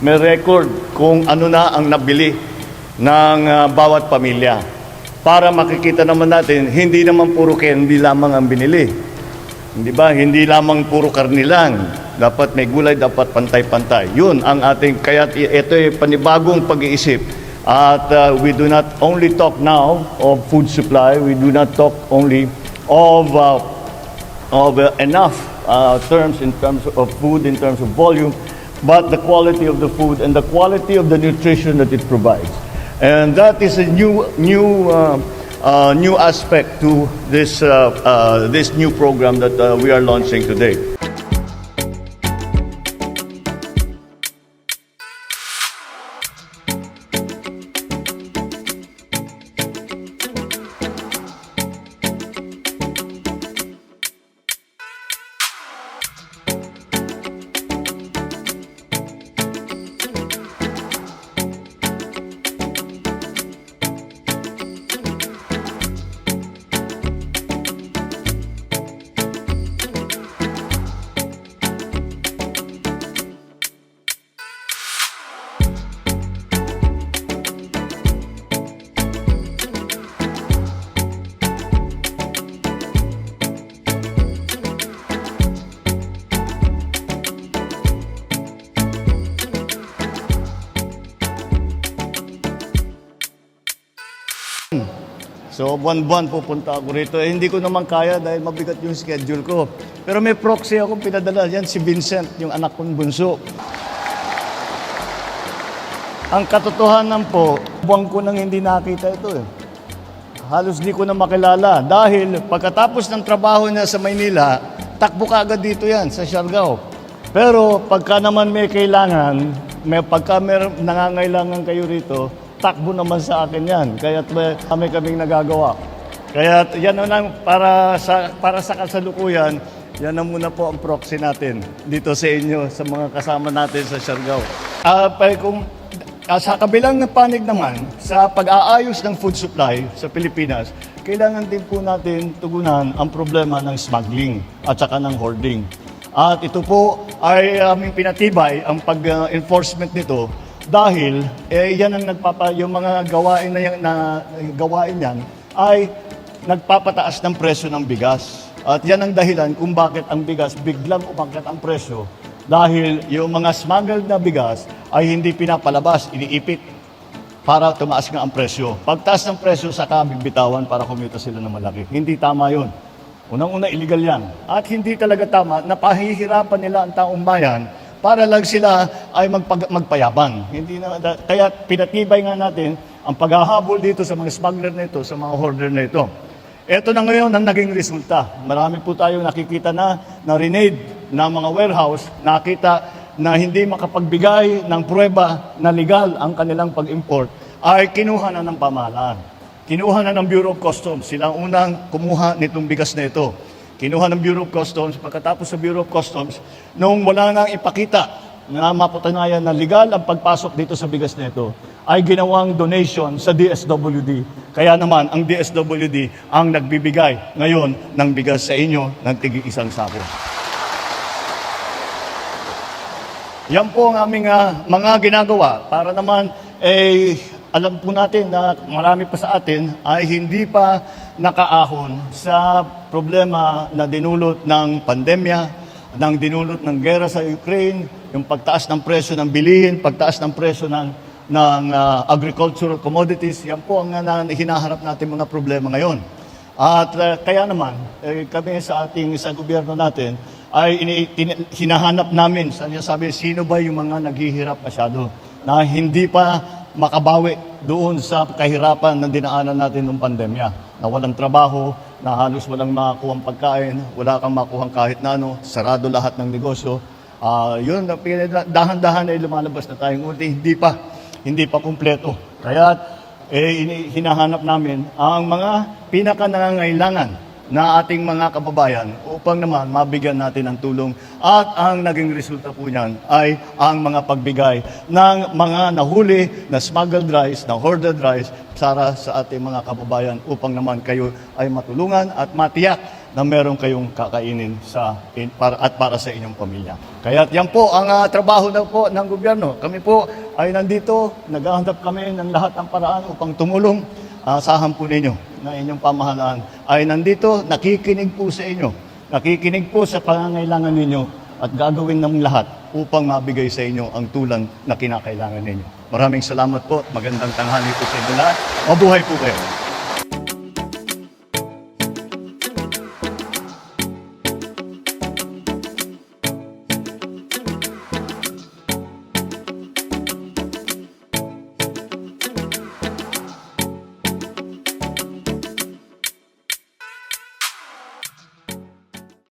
May record kung ano na ang nabili ng ah, bawat pamilya. Para makikita naman natin, hindi naman puro candy lamang ang binili. Hindi ba? Hindi lamang puro karni lang. Dapat may gulay, dapat pantay-pantay. Yun ang ating, kaya ito ay panibagong pag-iisip. At uh, we do not only talk now of food supply, we do not talk only of, uh, of uh, enough uh, terms in terms of food, in terms of volume, but the quality of the food and the quality of the nutrition that it provides. And that is a new, new, uh, uh, new aspect to this, uh, uh, this new program that uh, we are launching today. So, buwan-buwan pupunta ako rito. Eh, hindi ko naman kaya dahil mabigat yung schedule ko. Pero may proxy akong pinadala. Yan si Vincent, yung anak kong bunso. Ang katotohanan po, buwan ko nang hindi nakita ito eh. Halos di ko na makilala. Dahil pagkatapos ng trabaho niya sa Maynila, takbo ka agad dito yan, sa Siargao. Pero pagka naman may kailangan, may pagka may nangangailangan kayo rito, takbo naman sa akin yan. Kaya kami kaming nagagawa. Kaya yan na lang para sa, para sa kasalukuyan, yan na muna po ang proxy natin dito sa inyo, sa mga kasama natin sa Siargao. Ah, pa- kung Ah, sa kabilang ng panig naman, sa pag-aayos ng food supply sa Pilipinas, kailangan din po natin tugunan ang problema ng smuggling at saka ng hoarding. At ito po ay aming pinatibay ang pag-enforcement nito dahil eh, yan ang nagpapa, yung mga gawain na, yan, na gawain yan ay nagpapataas ng presyo ng bigas. At yan ang dahilan kung bakit ang bigas biglang umakyat ang presyo dahil yung mga smuggled na bigas ay hindi pinapalabas, iniipit para tumaas nga ang presyo. Pagtaas ng presyo, saka bibitawan para kumita sila ng malaki. Hindi tama yon. Unang-una, illegal yan. At hindi talaga tama na pahihirapan nila ang taong bayan para lang sila ay magpag- magpayabang. Hindi na, da- kaya pinatibay nga natin ang paghahabol dito sa mga smuggler na ito, sa mga hoarder na ito. Ito na ngayon ang naging resulta. Marami po tayong nakikita na na renade ng mga warehouse, nakita na hindi makapagbigay ng prueba na legal ang kanilang pag-import, ay kinuha na ng pamahalaan. Kinuha na ng Bureau of Customs. Sila ang unang kumuha nitong bigas na ito. Kinuha ng Bureau of Customs. Pagkatapos sa Bureau of Customs, nung wala nang ipakita na mapatunayan na legal ang pagpasok dito sa bigas na ito, ay ginawang donation sa DSWD. Kaya naman, ang DSWD ang nagbibigay ngayon ng bigas sa inyo ng tigi isang sako. Yan po ang aming ah, mga ginagawa para naman eh, alam po natin na marami pa sa atin ay hindi pa nakaahon sa problema na dinulot ng pandemya, ng dinulot ng gera sa Ukraine, yung pagtaas ng presyo ng bilihin, pagtaas ng presyo ng, ng ah, agricultural commodities. Yan po ang ah, hinaharap natin mga problema ngayon. At uh, kaya naman, eh, kami sa ating sa gobyerno natin ay ini, tin- hinahanap namin, sa sabi, sino ba yung mga naghihirap masyado na hindi pa makabawi doon sa kahirapan na dinaanan natin ng pandemya. Na walang trabaho, na halos walang makuhang pagkain, wala kang makuhang kahit na ano, sarado lahat ng negosyo. Ah, yun, dahan-dahan ay lumalabas na tayong unti, hindi pa, hindi pa kumpleto. Kaya eh, hinahanap namin ang mga pinaka nangangailangan na ating mga kababayan upang naman mabigyan natin ng tulong at ang naging resulta po niyan ay ang mga pagbigay ng mga nahuli na smuggled rice, na hoarded rice para sa ating mga kababayan upang naman kayo ay matulungan at matiyak na meron kayong kakainin sa, in- para, at para sa inyong pamilya. Kaya yan po ang ah, trabaho na po ng gobyerno. Kami po ay nandito, naghahanap kami ng lahat ng paraan upang tumulong. Asahan po ninyo na inyong pamahalaan ay nandito, nakikinig po sa inyo. Nakikinig po sa pangangailangan ninyo at gagawin ng lahat upang mabigay sa inyo ang tulang na kinakailangan ninyo. Maraming salamat po. Magandang tanghali po sa inyo lahat. Mabuhay po kayo.